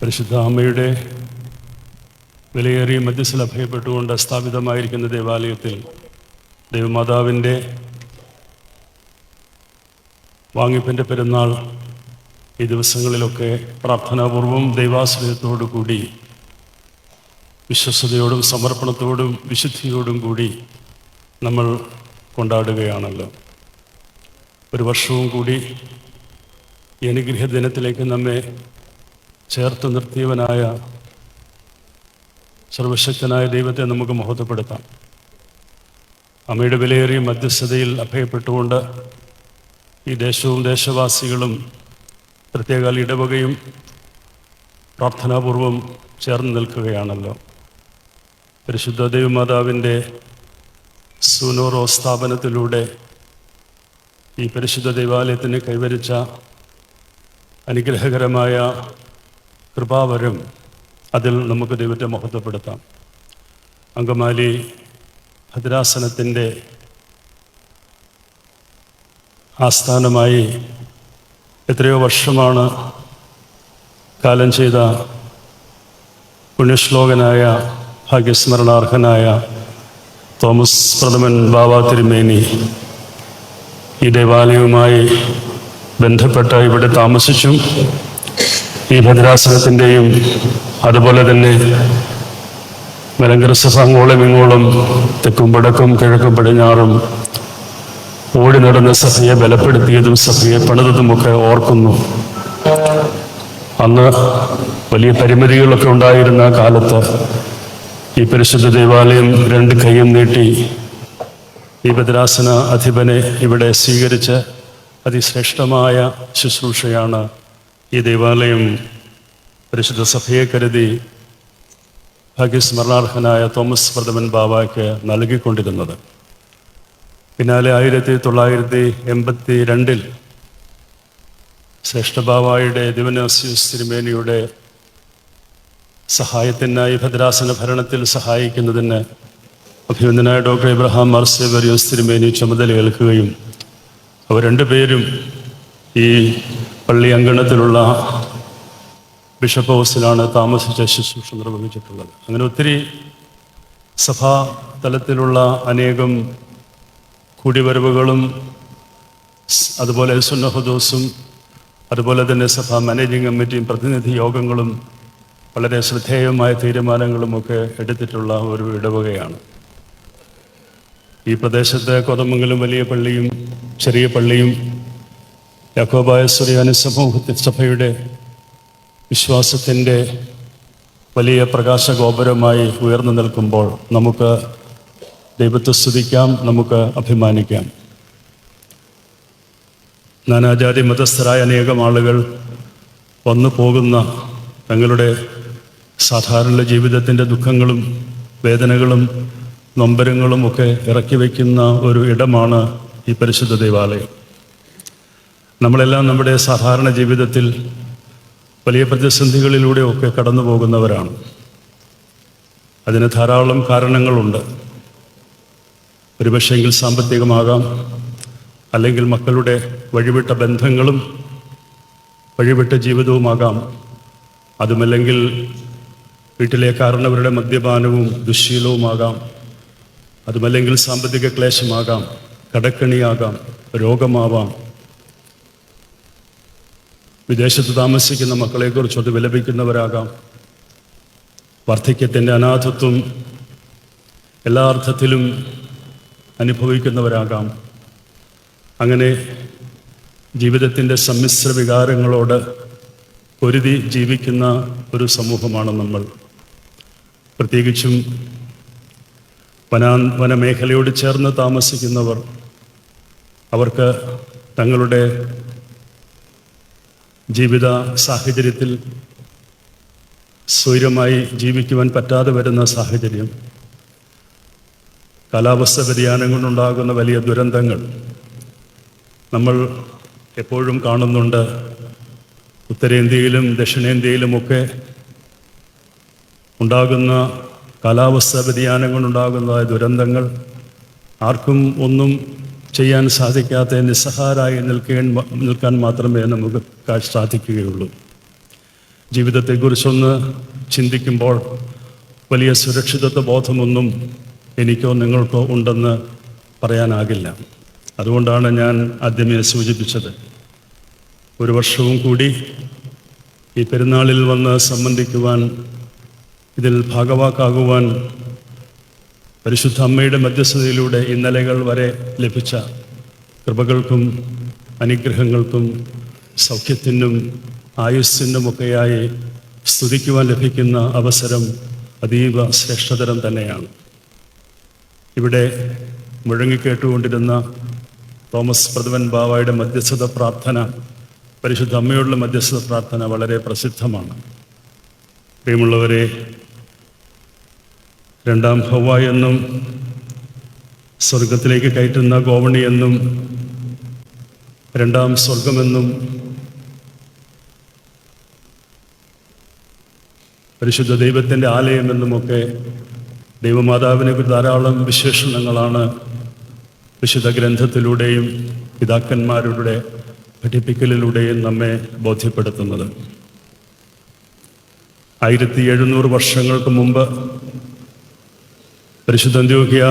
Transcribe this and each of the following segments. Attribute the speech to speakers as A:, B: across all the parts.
A: പരിശുദ്ധ അമ്മയുടെ വിലയേറിയ മധ്യസ്ഥൽ അഭയപ്പെട്ടുകൊണ്ട് സ്ഥാപിതമായിരിക്കുന്ന ദേവാലയത്തിൽ ദൈവമാതാവിന്റെ വാങ്ങിപ്പിന്റെ പെരുന്നാൾ ഈ ദിവസങ്ങളിലൊക്കെ പ്രാർത്ഥനാപൂർവം ദൈവാശ്രയത്തോടു കൂടി വിശ്വസതയോടും സമർപ്പണത്തോടും വിശുദ്ധിയോടും കൂടി നമ്മൾ കൊണ്ടാടുകയാണല്ലോ. ഒരു വർഷവും കൂടി ഈ അനുഗ്രഹ ദിനത്തിലേക്ക് നമ്മെ ചേർത്ത് നിർത്തിയവനായ സർവശക്തനായ ദൈവത്തെ നമുക്ക് മഹത്വപ്പെടുത്താം. അമ്മയുടെ വിലയേറിയ മധ്യസ്ഥതയിൽ അഭയപ്പെട്ടുകൊണ്ട് ഈ ദേശവും ദേശവാസികളും പ്രത്യേക ഇടവകയും പ്രാർത്ഥനാപൂർവം ചേർന്ന് നിൽക്കുകയാണല്ലോ. പരിശുദ്ധ ദേവമാതാവിന്റെ സുനോറോ സ്ഥാപനത്തിലൂടെ ഈ പരിശുദ്ധ ദൈവാലയത്തിന് കൈവരിച്ച അനുഗ്രഹകരമായ കൃപാവരം അതിൽ നമുക്ക് ദൈവത്തെ മഹത്വപ്പെടുത്താം. അങ്കമാലി ഭദ്രാസനത്തിന്റെ ആസ്ഥാനമായി എത്രയോ വർഷമാണ് കാലം ചെയ്ത പുണ്യശ്ലോകനായ ഭാഗ്യസ്മരണാർഹനായ തോമസ് പ്രഥമൻ ബാബ തിരുമേനി ഈ ദേവാലയവുമായി ബന്ധപ്പെട്ട് ഇവിടെ താമസിച്ചും. ഈ ഭദ്രാസനത്തിന്റെയും അതുപോലെ തന്നെ മലങ്കര സഭ അങ്ങോളം ഇങ്ങോളം തെക്കും വടക്കും കിഴക്കും പടിഞ്ഞാറും ഓടി നടന്ന സഭയെ ബലപ്പെടുത്തിയതും സഭയെ പണിതതുമൊക്കെ ഓർക്കുന്നു. അന്ന് വലിയ പരിമിതികളൊക്കെ ഉണ്ടായിരുന്ന കാലത്ത് ഈ പരിശുദ്ധ ദേവാലയം രണ്ട് കൈയും നീട്ടി ഈ ഭദ്രാസന അധിപനെ ഇവിടെ സ്വീകരിച്ച് അതിശ്രേഷ്ഠമായ ശുശ്രൂഷയാണ് ഈ ദേവാലയം പരിശുദ്ധ സഭയെ കരുതി ഭാഗ്യസ്മരണാർഹനായ തോമസ് പ്രഥമൻ ബാബയ്ക്ക് നൽകിക്കൊണ്ടിരുന്നത്. പിന്നാലെ ആയിരത്തി തൊള്ളായിരത്തി എൺപത്തി രണ്ടിൽ ശ്രേഷ്ഠബാവായുടെ ദിവനസ്യൂസ് തിരുമേനിയുടെ സഹായത്തിനായി ഭദ്രാസന ഭരണത്തിൽ സഹായിക്കുന്നതിന് അഭിനന്ദനായ ഡോക്ടർ ഇബ്രഹാം മാർസേവരിയോസ് തിരുമേനി ചുമതലയേൽക്കുകയും അവർ രണ്ടുപേരും ഈ പള്ളി അങ്കണത്തിലുള്ള ബിഷപ്പ് ഹൗസിലാണ് താമസിച്ച ശുശ്രൂഷ നിർവഹിച്ചിട്ടുള്ളത്. അങ്ങനെ ഒത്തിരി സഭാ തലത്തിലുള്ള അനേകം കൂടിവരവുകളും അതുപോലെ സുന്നഹദോസും അതുപോലെ തന്നെ സഭാ മാനേജിംഗ് കമ്മിറ്റിയും പ്രതിനിധി യോഗങ്ങളും വളരെ ശ്രദ്ധേയമായ തീരുമാനങ്ങളുമൊക്കെ എടുത്തിട്ടുള്ള ഒരു ഇടവകയാണ്. ഈ പ്രദേശത്തെ കോതമംഗലം വലിയ പള്ളിയും ചെറിയ പള്ളിയും യാക്കോബായ സുറിയാനി സമൂഹത്തിൽ സഭയുടെ വിശ്വാസത്തിന്റെ വലിയ പ്രകാശഗോപുരമായി ഉയർന്നു നിൽക്കുമ്പോൾ നമുക്ക് ദൈവത്തെ സ്തുതിക്കാം നമുക്ക് അഭിമാനിക്കാം. നാനാജാതി മതസ്ഥരായ അനേകം ആളുകൾ വന്നു പോകുന്ന തങ്ങളുടെ സാധാരണ ജീവിതത്തിന്റെ ദുഃഖങ്ങളും വേദനകളും നൊമ്പരങ്ങളും ഒക്കെ ഇറക്കി വയ്ക്കുന്ന ഒരു ഇടമാണ് ഈ പരിശുദ്ധ ദേവാലയം. നമ്മളെല്ലാം നമ്മുടെ സാധാരണ ജീവിതത്തിൽ വലിയ പ്രതിസന്ധികളിലൂടെയൊക്കെ കടന്നു പോകുന്നവരാണ്. അതിന് ധാരാളം കാരണങ്ങളുണ്ട്. ഒരുപക്ഷെങ്കിൽ സാമ്പത്തികമാകാം അല്ലെങ്കിൽ മക്കളുടെ വഴിവിട്ട ബന്ധങ്ങളും വഴിവിട്ട ജീവിതവുമാകാം. അതുമല്ലെങ്കിൽ വീട്ടിലെ കാരണവരുടെ മദ്യപാനവും ദുശ്ശീലവുമാകാം അതുമല്ലെങ്കിൽ സാമ്പത്തിക ക്ലേശമാകാം കടക്കണിയാകാം രോഗമാവാം. വിദേശത്ത് താമസിക്കുന്ന മക്കളെക്കുറിച്ച് അത് വിലപിക്കുന്നവരാകാം. വാർദ്ധക്യത്തിന്റെ അനാഥത്വം എല്ലാ അർത്ഥത്തിലും അനുഭവിക്കുന്നവരാകാം. അങ്ങനെ ജീവിതത്തിന്റെ സമ്മിശ്ര വികാരങ്ങളോട് പൊരുതി ജീവിക്കുന്ന ഒരു സമൂഹമാണ് നമ്മൾ. പ്രത്യേകിച്ചും വനാ വനമേഖലയോട് ചേർന്ന് താമസിക്കുന്നവർ അവർക്ക് തങ്ങളുടെ ജീവിത സാഹചര്യത്തിൽ സ്വൈരമായി ജീവിക്കുവാൻ പറ്റാതെ വരുന്ന സാഹചര്യം കാലാവസ്ഥ വ്യതിയാനം കൊണ്ടുണ്ടാകുന്ന വലിയ ദുരന്തങ്ങൾ നമ്മൾ എപ്പോഴും കാണുന്നുണ്ട്. ഉത്തരേന്ത്യയിലും ദക്ഷിണേന്ത്യയിലുമൊക്കെ ഉണ്ടാകുന്ന കാലാവസ്ഥ വ്യതിയാനം കൊണ്ടുണ്ടാകുന്നതായ ദുരന്തങ്ങൾ ആർക്കും ഒന്നും ചെയ്യാൻ സാധിക്കാത്ത നിസ്സഹാരായി നിൽക്കാൻ നിൽക്കാൻ മാത്രമേ നമുക്ക് സാധിക്കുകയുള്ളൂ. ജീവിതത്തെക്കുറിച്ചൊന്ന് ചിന്തിക്കുമ്പോൾ വലിയ സുരക്ഷിതത്വ ബോധമൊന്നും എനിക്കോ നിങ്ങൾക്കോ ഉണ്ടെന്ന് പറയാനാകില്ല. അതുകൊണ്ടാണ് ഞാൻ ആദ്യമേ സൂചിപ്പിച്ചത്. ഒരു വർഷവും കൂടി ഈ പെരുന്നാളിൽ വന്ന് സംബന്ധിക്കുവാൻ ഇതിൽ ഭാഗവാക്കാകുവാൻ പരിശുദ്ധ അമ്മയുടെ മധ്യസ്ഥതയിലൂടെ ഇന്നലകൾ വരെ ലഭിച്ച കൃപകൾക്കും അനുഗ്രഹങ്ങൾക്കും സൗഖ്യത്തിനും ആയുസ്സിനുമൊക്കെയായി സ്തുതിക്കുവാൻ ലഭിക്കുന്ന അവസരം അതീവ ശ്രേഷ്ഠതരം തന്നെയാണ്. ഇവിടെ മുഴങ്ങിക്കേട്ടുകൊണ്ടിരുന്ന തോമസ് പ്രഥമൻ ബാവായുടെ മധ്യസ്ഥത പ്രാർത്ഥന പരിശുദ്ധ അമ്മയോടുള്ള മധ്യസ്ഥത പ്രാർത്ഥന വളരെ പ്രസിദ്ധമാണ്. പ്രിയമുള്ളവരെ രണ്ടാം ഹവ എന്നും സ്വർഗത്തിലേക്ക് കയറ്റുന്ന ഗോവണി എന്നും രണ്ടാം സ്വർഗമെന്നും പരിശുദ്ധ ദൈവത്തിന്റെ ആലയമെന്നുമൊക്കെ ദൈവമാതാവിനെ ധാരാളം വിശേഷണങ്ങളാണ് വിശുദ്ധ ഗ്രന്ഥത്തിലൂടെയും പിതാക്കന്മാരുടെ പഠിപ്പിക്കലിലൂടെയും നമ്മെ ബോധ്യപ്പെടുത്തുന്നത്. ആയിരത്തി എഴുന്നൂറ് വർഷങ്ങൾക്ക് മുമ്പ് പരിശുദ്ധ അന്ത്യോക്യ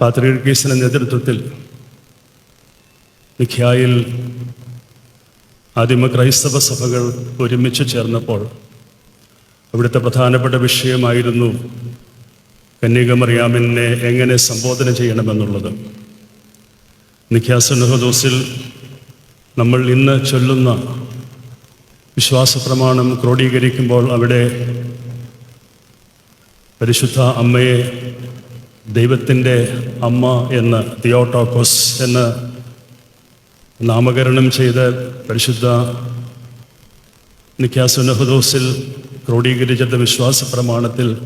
A: പാത്രീർക്കീസിന്റെ നേതൃത്വത്തിൽ നിഖ്യായിൽ ആദിമ ക്രൈസ്തവ സഭകൾ ഒരുമിച്ച് ചേർന്നപ്പോൾ അവിടുത്തെ പ്രധാനപ്പെട്ട വിഷയമായിരുന്നു കന്യകമറിയാമിനെ എങ്ങനെ സംബോധന ചെയ്യണമെന്നുള്ളത്. നിഖ്യാസനഹദോസിൽ നമ്മൾ ഇന്ന് ചൊല്ലുന്ന വിശ്വാസപ്രമാണം ക്രോഡീകരിക്കുമ്പോൾ അവിടെ പരിശുദ്ധ അമ്മയെ ദൈവത്തിന്റെ അമ്മ എന്ന് തിയോട്ടോക്കോസ് എന്ന് നാമകരണം ചെയ്ത് പരിശുദ്ധ നിക്കാസുനഹദോസിൽ ക്രോഡീകരിച്ച വിശ്വാസ പ്രമാണത്തിൽ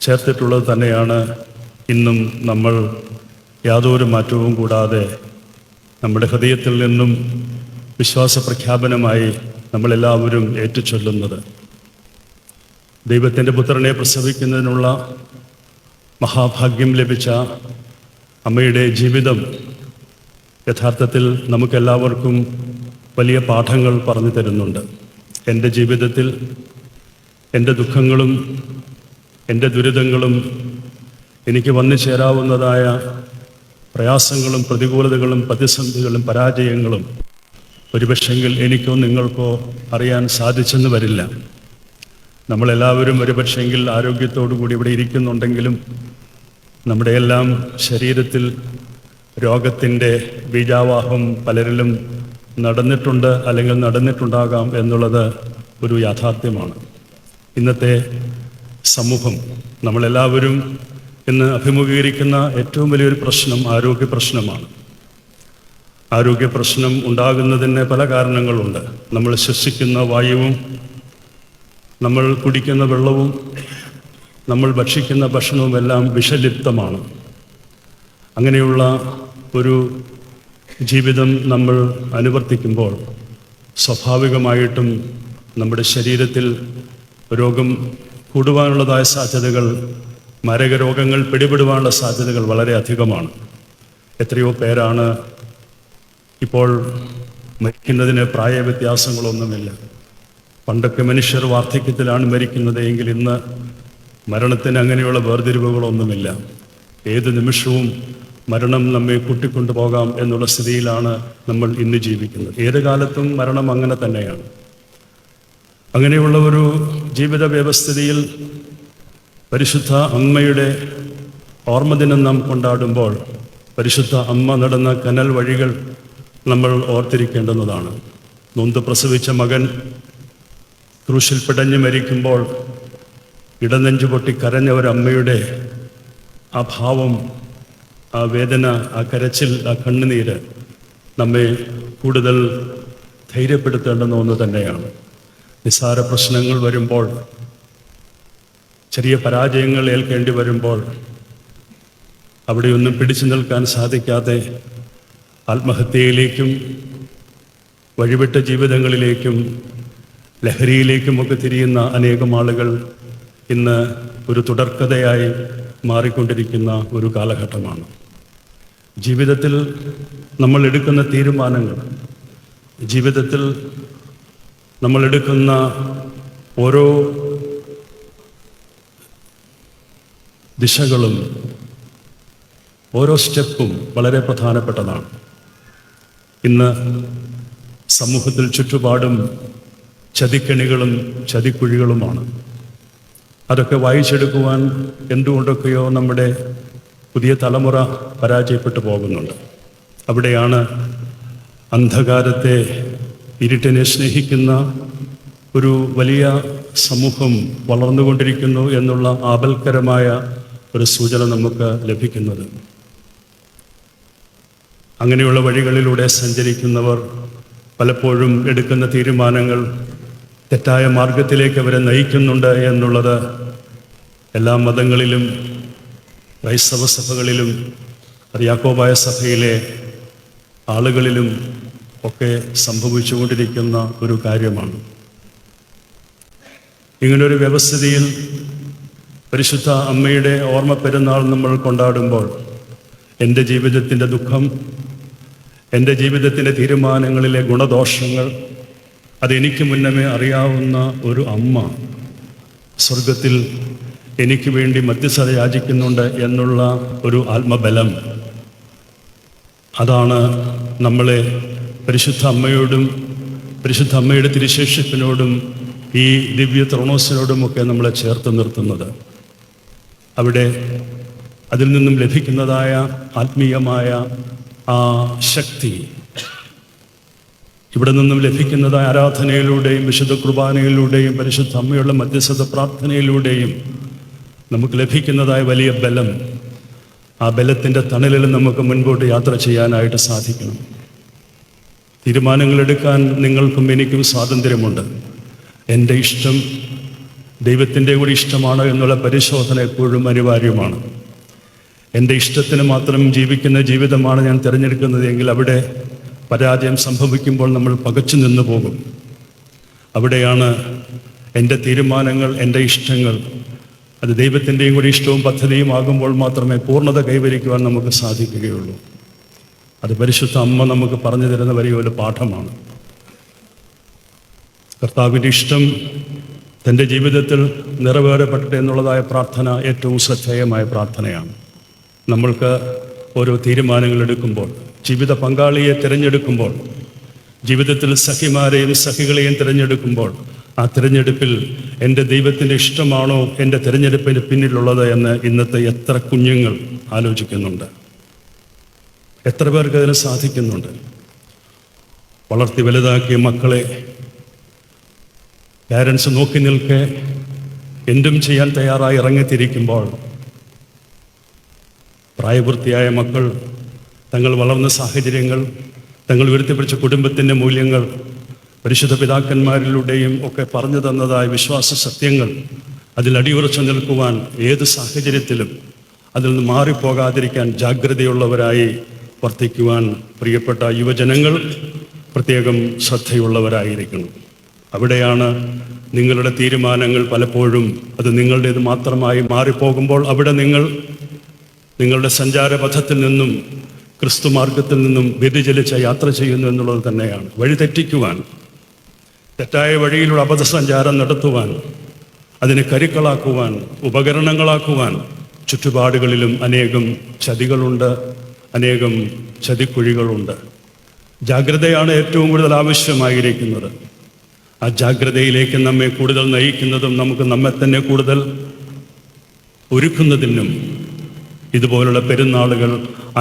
A: ചേർത്തിട്ടുള്ളത് തന്നെയാണ് ഇന്നും നമ്മൾ യാതൊരു മാറ്റവും കൂടാതെ നമ്മുടെ ഹൃദയത്തിൽ നിന്നും വിശ്വാസ പ്രഖ്യാപനമായി നമ്മളെല്ലാവരും ഏറ്റുചൊല്ലുന്നത്. ദൈവത്തിന്റെ പുത്രനെ പ്രസവിക്കുന്നതിനുള്ള മഹാഭാഗ്യം ലഭിച്ച അമ്മയുടെ ജീവിതം യഥാർത്ഥത്തിൽ നമുക്കെല്ലാവർക്കും വലിയ പാഠങ്ങൾ പറഞ്ഞു തരുന്നുണ്ട്. എന്റെ ജീവിതത്തിൽ എന്റെ ദുഃഖങ്ങളും എന്റെ ദുരിതങ്ങളും എനിക്ക് വന്നു ചേരാവുന്നതായ പ്രയാസങ്ങളും പ്രതികൂലതകളും പ്രതിസന്ധികളും പരാജയങ്ങളും ഒരുപക്ഷെങ്കിൽ എനിക്കോ നിങ്ങൾക്കോ അറിയാൻ സാധിച്ചെന്ന് വരില്ല. നമ്മളെല്ലാവരും ഒരുപക്ഷെങ്കിൽ ആരോഗ്യത്തോടു കൂടി ഇവിടെ ഇരിക്കുന്നുണ്ടെങ്കിലും നമ്മുടെ എല്ലാം ശരീരത്തിൽ രോഗത്തിന്റെ ബീജാവാഹം പലരിലും നടന്നിട്ടുണ്ട് അല്ലെങ്കിൽ നടന്നിട്ടുണ്ടാകാം എന്നുള്ളത് ഒരു യാഥാർത്ഥ്യമാണ്. ഇന്നത്തെ സമൂഹം നമ്മളെല്ലാവരും ഇന്ന് അഭിമുഖീകരിക്കുന്ന ഏറ്റവും വലിയൊരു പ്രശ്നം ആരോഗ്യ പ്രശ്നമാണ്. ആരോഗ്യ പ്രശ്നം ഉണ്ടാകുന്നതിന് പല കാരണങ്ങളുണ്ട്. നമ്മൾ ശ്വസിക്കുന്ന വായുവും നമ്മൾ കുടിക്കുന്ന വെള്ളവും നമ്മൾ ഭക്ഷിക്കുന്ന ഭക്ഷണവും എല്ലാം വിഷലിപ്തമാണ്. അങ്ങനെയുള്ള ഒരു ജീവിതം നമ്മൾ അനുവർത്തിക്കുമ്പോൾ സ്വാഭാവികമായിട്ടും നമ്മുടെ ശരീരത്തിൽ രോഗം കൂടുവാനുള്ളതായ സാധ്യതകൾ മരക രോഗങ്ങൾ പിടിപെടുവാനുള്ള സാധ്യതകൾ വളരെ അധികമാണ്. എത്രയോ പേരാണ് ഇപ്പോൾ മരിക്കുന്നതിന് പ്രായവ്യത്യാസങ്ങളൊന്നുമില്ല. പണ്ടൊക്കെ മനുഷ്യർ വാർദ്ധക്യത്തിലാണ് മരിക്കുന്നത് എങ്കിൽ ഇന്ന് മരണത്തിന് അങ്ങനെയുള്ള വേർതിരിവുകളൊന്നുമില്ല. ഏത് നിമിഷവും മരണം നമ്മെ കൂട്ടിക്കൊണ്ടു പോകാം എന്നുള്ള സ്ഥിതിയിലാണ് നമ്മൾ ഇന്ന് ജീവിക്കുന്നത്. ഏത് കാലത്തും മരണം അങ്ങനെ തന്നെയാണ്. അങ്ങനെയുള്ള ഒരു ജീവിത വ്യവസ്ഥിതിയിൽ പരിശുദ്ധ അമ്മയുടെ ഓർമ്മദിനം നാം കൊണ്ടാടുമ്പോൾ പരിശുദ്ധ അമ്മ നടന്ന കനൽ വഴികൾ നമ്മൾ ഓർത്തിരിക്കേണ്ടുന്നതാണ്. നൊന്ത് പ്രസവിച്ച മകൻ ക്രൂശിൽ പിടഞ്ഞു മരിക്കുമ്പോൾ ഇടനെഞ്ചു പൊട്ടി കരഞ്ഞ ഒരമ്മയുടെ ആ ഭാവം ആ വേദന ആ കരച്ചിൽ ആ കണ്ണുനീര് നമ്മെ കൂടുതൽ ധൈര്യപ്പെടുത്തേണ്ടുന്ന ഒന്ന് തന്നെയാണ്. നിസ്സാര പ്രശ്നങ്ങൾ വരുമ്പോൾ ചെറിയ പരാജയങ്ങൾ ഏൽക്കേണ്ടി വരുമ്പോൾ അവിടെയൊന്നും പിടിച്ചു നിൽക്കാൻ സാധിക്കാതെ ആത്മഹത്യയിലേക്കും വഴിവിട്ട ജീവിതങ്ങളിലേക്കും ലഹരിയിലേക്കുമൊക്കെ തിരിയുന്ന അനേകം ആളുകൾ ഇന്ന് ഒരു തുടർക്കഥയായി മാറിക്കൊണ്ടിരിക്കുന്ന ഒരു കാലഘട്ടമാണ്. ജീവിതത്തിൽ നമ്മൾ എടുക്കുന്ന തീരുമാനങ്ങൾ ജീവിതത്തിൽ നമ്മൾ എടുക്കുന്ന ഓരോ ദിശകളും ഓരോ സ്റ്റെപ്പും വളരെ പ്രധാനപ്പെട്ടതാണ്. ഇന്ന് സമൂഹത്തിൽ ചുറ്റുപാടും ചതിക്കണികളും ചതിക്കുഴികളുമാണ്. അതൊക്കെ വായിച്ചെടുക്കുവാൻ എന്തുകൊണ്ടൊക്കെയോ നമ്മുടെ പുതിയ തലമുറ പരാജയപ്പെട്ടു പോകുന്നുണ്ട്. അവിടെയാണ് അന്ധകാരത്തെ ഇരുട്ടിനെ സ്നേഹിക്കുന്ന ഒരു വലിയ സമൂഹം വളർന്നുകൊണ്ടിരിക്കുന്നു എന്നുള്ള ആപൽക്കരമായ ഒരു സൂചന നമുക്ക് ലഭിക്കുന്നത്. അങ്ങനെയുള്ള വഴികളിലൂടെ സഞ്ചരിക്കുന്നവർ പലപ്പോഴും എടുക്കുന്ന തീരുമാനങ്ങൾ തെറ്റായ മാർഗത്തിലേക്ക് അവരെ നയിക്കുന്നുണ്ട് എന്നുള്ളത് എല്ലാ മതങ്ങളിലും ക്രൈസ്തവ സഭകളിലും അത് സഭയിലെ ആളുകളിലും ഒക്കെ സംഭവിച്ചുകൊണ്ടിരിക്കുന്ന ഒരു കാര്യമാണ്. ഇങ്ങനൊരു വ്യവസ്ഥിതിയിൽ പരിശുദ്ധ അമ്മയുടെ ഓർമ്മ പെരുന്നാൾ നമ്മൾ കൊണ്ടാടുമ്പോൾ എന്റെ ജീവിതത്തിന്റെ ദുഃഖം എന്റെ ജീവിതത്തിന്റെ തീരുമാനങ്ങളിലെ ഗുണദോഷങ്ങൾ അതെനിക്ക് മുന്നമേ അറിയാവുന്ന ഒരു അമ്മ സ്വർഗത്തിൽ എനിക്ക് വേണ്ടി മധ്യസ്ഥത യാചിക്കുന്നുണ്ട് എന്നുള്ള ഒരു ആത്മബലം. അതാണ് നമ്മളെ പരിശുദ്ധ അമ്മയോടും പരിശുദ്ധ അമ്മയുടെ തിരുശേഷിപ്പിനോടും ഈ ദിവ്യ ത്രോണോസിനോടുമൊക്കെ നമ്മളെ ചേർത്ത് നിർത്തുന്നത്. അവിടെ അതിൽ നിന്നും ലഭിക്കുന്നതായ ആത്മീയമായ ആ ശക്തി ഇവിടെ നിന്നും ലഭിക്കുന്നതായ ആരാധനയിലൂടെയും വിശുദ്ധ കുർബാനയിലൂടെയും പരിശുദ്ധ അമ്മയുള്ള മധ്യസ്ഥത പ്രാർത്ഥനയിലൂടെയും നമുക്ക് ലഭിക്കുന്നതായ വലിയ ബലം. ആ ബലത്തിന്റെ തണലിൽ നമുക്ക് മുൻപോട്ട് യാത്ര ചെയ്യാനായിട്ട് സാധിക്കണം. തീരുമാനങ്ങളെടുക്കാൻ നിങ്ങൾക്കും എനിക്കും സ്വാതന്ത്ര്യമുണ്ട്. എന്റെ ഇഷ്ടം ദൈവത്തിന്റെ കൂടി ഇഷ്ടമാണ് എന്നുള്ള പരിശോധന എപ്പോഴും അനിവാര്യമാണ്. എന്റെ ഇഷ്ടത്തിന് മാത്രം ജീവിക്കുന്ന ജീവിതമാണ് ഞാൻ തിരഞ്ഞെടുക്കുന്നത് എങ്കിൽ അവിടെ പരാജയം സംഭവിക്കുമ്പോൾ നമ്മൾ പകച്ചു നിന്ന് പോകും. അവിടെയാണ് എന്റെ തീരുമാനങ്ങൾ എന്റെ ഇഷ്ടങ്ങൾ. അത് ദൈവത്തിന്റെയും കൂടി ഇഷ്ടവും പദ്ധതിയും ആകുമ്പോൾ മാത്രമേ പൂർണത കൈവരിക്കുവാൻ നമുക്ക് സാധിക്കുകയുള്ളൂ. അത് പരിശുദ്ധ അമ്മ നമുക്ക് പറഞ്ഞു തരുന്ന വലിയ ഒരു പാഠമാണ്. കർത്താവിന്റെ ഇഷ്ടം തന്റെ ജീവിതത്തിൽ നിറവേറപ്പെട്ടെ എന്നുള്ളതായ പ്രാർത്ഥന ഏറ്റവും ശ്രദ്ധേയമായ പ്രാർത്ഥനയാണ്. നമ്മൾക്ക് ഓരോ തീരുമാനങ്ങൾ എടുക്കുമ്പോൾ ജീവിത പങ്കാളിയെ തിരഞ്ഞെടുക്കുമ്പോൾ ജീവിതത്തിൽ സഖിമാരെയും സഖികളെയും തിരഞ്ഞെടുക്കുമ്പോൾ ആ തിരഞ്ഞെടുപ്പിൽ എന്റെ ദൈവത്തിന്റെ ഇഷ്ടമാണോ എന്റെ തിരഞ്ഞെടുപ്പിന് പിന്നിലുള്ളത് എന്ന് ഇന്നത്തെ എത്ര കുഞ്ഞുങ്ങൾ ആലോചിക്കുന്നുണ്ട്. എത്ര പേർക്ക് അതിന് സാധിക്കുന്നുണ്ട്. വളർത്തി വലുതാക്കിയ മക്കളെ പാരൻസ് നോക്കി നിൽക്കെ എന്തും ചെയ്യാൻ തയ്യാറായി ഇറങ്ങിത്തിരിക്കുമ്പോൾ പ്രായപൂർത്തിയായ മക്കൾ തങ്ങൾ വളർന്ന സാഹചര്യങ്ങൾ തങ്ങൾ ഉയർത്തിപ്പിടിച്ച കുടുംബത്തിന്റെ മൂല്യങ്ങൾ പരിശുദ്ധ പിതാക്കന്മാരിലൂടെയും ഒക്കെ പറഞ്ഞു തന്നതായ വിശ്വാസ സത്യങ്ങൾ അതിൽ അടിയുറച്ചു നിൽക്കുവാൻ ഏത് സാഹചര്യത്തിലും അതിൽ നിന്ന് മാറിപ്പോകാതിരിക്കാൻ ജാഗ്രതയുള്ളവരായി വർത്തിക്കുവാൻ പ്രിയപ്പെട്ട യുവജനങ്ങൾ പ്രത്യേകം ശ്രദ്ധയുള്ളവരായിരിക്കണം. അവിടെയാണ് നിങ്ങളുടെ തീരുമാനങ്ങൾ പലപ്പോഴും അത് നിങ്ങളുടേത് മാത്രമായി മാറിപ്പോകുമ്പോൾ അവിടെ നിങ്ങൾ നിങ്ങളുടെ സഞ്ചാരപഥത്തിൽ നിന്നും ക്രിസ്തു മാർഗത്തിൽ നിന്നും വ്യതിചലിച്ച യാത്ര ചെയ്യുന്നു എന്നുള്ളത് തന്നെയാണ്. വഴി തെറ്റിക്കുവാൻ തെറ്റായ വഴിയിലൂടെ അബദ്ധസഞ്ചാരം നടത്തുവാൻ അതിനെ കരുക്കളാക്കുവാൻ ഉപകരണങ്ങളാക്കുവാൻ ചുറ്റുപാടുകളിലും അനേകം ചതികളുണ്ട് അനേകം ചതിക്കുഴികളുണ്ട്. ജാഗ്രതയാണ് ഏറ്റവും കൂടുതൽ ആവശ്യമായിരിക്കുന്നത്. ആ ജാഗ്രതയിലേക്ക് നമ്മെ കൂടുതൽ നയിക്കുന്നതും നമുക്ക് നമ്മെ തന്നെ കൂടുതൽ ഒരുക്കുന്നതിനും ഇതുപോലുള്ള പെരുന്നാളുകൾ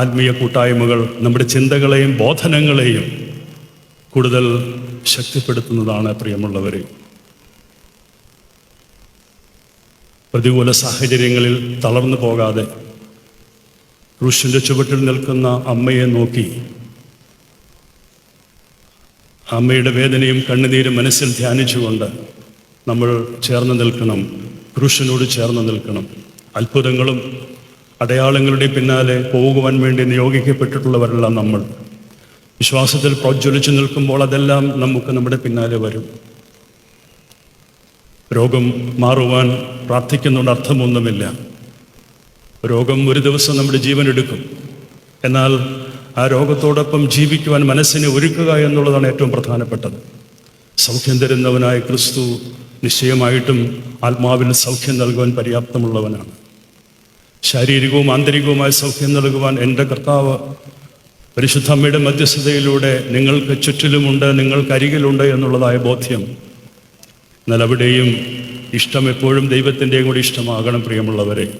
A: ആത്മീയ കൂട്ടായ്മകൾ നമ്മുടെ ചിന്തകളെയും ബോധനങ്ങളെയും കൂടുതൽ ശക്തിപ്പെടുത്തുന്നതാണ് പ്രിയമുള്ളവരെ. പ്രതികൂല സാഹചര്യങ്ങളിൽ തളർന്നു പോകാതെ ഋഷിന്റെ ചുവട്ടിൽ നിൽക്കുന്ന അമ്മയെ നോക്കി അമ്മയുടെ വേദനയും കണ്ണുനീരും മനസ്സിൽ ധ്യാനിച്ചുകൊണ്ട് നമ്മൾ ചേർന്ന് നിൽക്കണം ഋഷിനോട് ചേർന്ന് നിൽക്കണം. അത്ഭുതങ്ങളും അടയാളങ്ങളുടെ പിന്നാലെ പോകുവാൻ വേണ്ടി നിയോഗിക്കപ്പെട്ടിട്ടുള്ളവരല്ല നമ്മൾ. വിശ്വാസത്തിൽ പ്രജ്വലിച്ചു നിൽക്കുമ്പോൾ അതെല്ലാം നമുക്ക് നമ്മുടെ പിന്നാലെ വരും. രോഗം മാറുവാൻ പ്രാർത്ഥിക്കുന്നുണ്ട് അർത്ഥമൊന്നുമില്ല. രോഗം ഒരു ദിവസം നമ്മുടെ ജീവൻ എടുക്കും. എന്നാൽ ആ രോഗത്തോടൊപ്പം ജീവിക്കുവാൻ മനസ്സിനെ ഒരുക്കുക എന്നുള്ളതാണ് ഏറ്റവും പ്രധാനപ്പെട്ടത്. സൗഖ്യം തരുന്നവനായ ക്രിസ്തു നിശ്ചയമായിട്ടും ആത്മാവിന് സൗഖ്യം നൽകുവാൻ പര്യാപ്തമുള്ളവനാണ്. ശാരീരികവും ആന്തരികവുമായ സൗഖ്യം നൽകുവാൻ എന്റെ കർത്താവ് പരിശുദ്ധമ്മയുടെ മധ്യസ്ഥതയിലൂടെ നിങ്ങൾക്ക് ചുറ്റിലുമുണ്ട് നിങ്ങൾക്ക് അരികിലുണ്ട് എന്നുള്ളതായ ബോധ്യം. എന്നാൽ അവിടെയും ഇഷ്ടം എപ്പോഴും ദൈവത്തിന്റെയും കൂടി ഇഷ്ടമാകണം പ്രിയമുള്ളവരെ.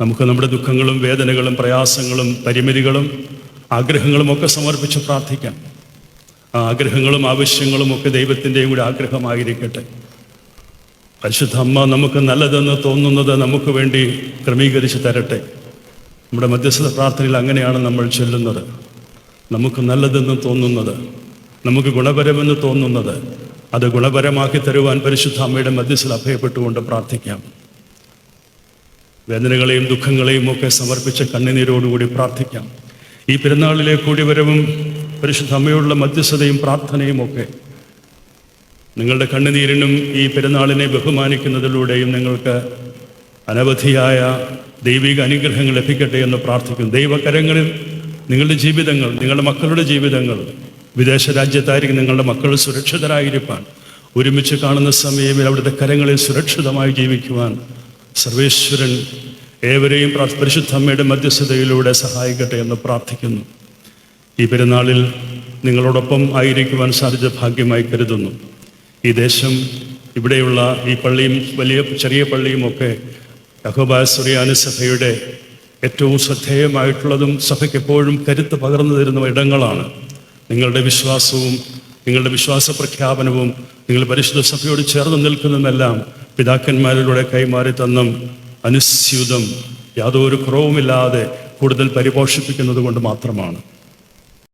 A: നമുക്ക് നമ്മുടെ ദുഃഖങ്ങളും വേദനകളും പ്രയാസങ്ങളും പരിമിതികളും ആഗ്രഹങ്ങളും ഒക്കെ സമർപ്പിച്ച് പ്രാർത്ഥിക്കാം. ആ ആഗ്രഹങ്ങളും ആവശ്യങ്ങളും ഒക്കെ ദൈവത്തിന്റെയും കൂടി ആഗ്രഹമായിരിക്കട്ടെ. പരിശുദ്ധ അമ്മ നമുക്ക് നല്ലതെന്ന് തോന്നുന്നത് നമുക്ക് വേണ്ടി ക്രമീകരിച്ച് തരട്ടെ. നമ്മുടെ മധ്യസ്ഥ പ്രാർത്ഥനയിൽ അങ്ങനെയാണ് നമ്മൾ ചൊല്ലുന്നത്. നമുക്ക് നല്ലതെന്ന് തോന്നുന്നത് നമുക്ക് ഗുണപരമെന്ന് തോന്നുന്നത് അത് ഗുണപരമാക്കി തരുവാൻ പരിശുദ്ധ അമ്മയുടെ മധ്യസ്ഥൽ അഭയപ്പെട്ടുകൊണ്ട് പ്രാർത്ഥിക്കാം. വേദനകളെയും ദുഃഖങ്ങളെയും ഒക്കെ സമർപ്പിച്ച കണ്ണുനീരോടുകൂടി പ്രാർത്ഥിക്കാം. ഈ പെരുന്നാളിലെ കൂടിവരവും പരിശുദ്ധ അമ്മയോടുള്ള മധ്യസ്ഥതയും പ്രാർത്ഥനയും ഒക്കെ നിങ്ങളുടെ കണ്ണുനീരിനും ഈ പെരുന്നാളിനെ ബഹുമാനിക്കുന്നതിലൂടെയും നിങ്ങൾക്ക് അനവധിയായ ദൈവിക അനുഗ്രഹങ്ങൾ ലഭിക്കട്ടെ എന്ന് പ്രാർത്ഥിക്കുന്നു ദൈവകരങ്ങളിൽ നിങ്ങളുടെ ജീവിതങ്ങൾ നിങ്ങളുടെ മക്കളുടെ ജീവിതങ്ങൾ വിദേശ രാജ്യത്തായിരിക്കും നിങ്ങളുടെ മക്കൾ സുരക്ഷിതരായിരിക്കാൻ ഒരുമിച്ച് കാണുന്ന സമയം അവിടുത്തെ കരങ്ങളിൽ സുരക്ഷിതമായി ജീവിക്കുവാൻ സർവേശ്വരൻ ഏവരെയും പരിശുദ്ധമ്മയുടെ മധ്യസ്ഥതയിലൂടെ സഹായിക്കട്ടെ എന്ന് പ്രാർത്ഥിക്കുന്നു. ഈ പെരുന്നാളിൽ നിങ്ങളോടൊപ്പം ആയിരിക്കുവാൻ സാധിച്ച ഭാഗ്യമായി കരുതുന്നു. ഈ ദേശം ഇവിടെയുള്ള ഈ പള്ളിയും വലിയ ചെറിയ പള്ളിയും ഒക്കെ യഹോബായ സുറിയാനി സഭയുടെ ഏറ്റവും ശ്രദ്ധേയമായിട്ടുള്ളതും സഭയ്ക്ക് എപ്പോഴും കരുത്ത് പകർന്നു തരുന്ന ഇടങ്ങളാണ്. നിങ്ങളുടെ വിശ്വാസവും നിങ്ങളുടെ വിശ്വാസ പ്രഖ്യാപനവും നിങ്ങൾ പരിശുദ്ധ സഭയോട് ചേർന്ന് നിൽക്കുന്നതെല്ലാം പിതാക്കന്മാരിലൂടെ കൈമാറി തന്നും അനുസ്യൂതം യാതൊരു കുറവുമില്ലാതെ കൂടുതൽ പരിപോഷിപ്പിക്കുന്നത് കൊണ്ട് മാത്രമാണ്.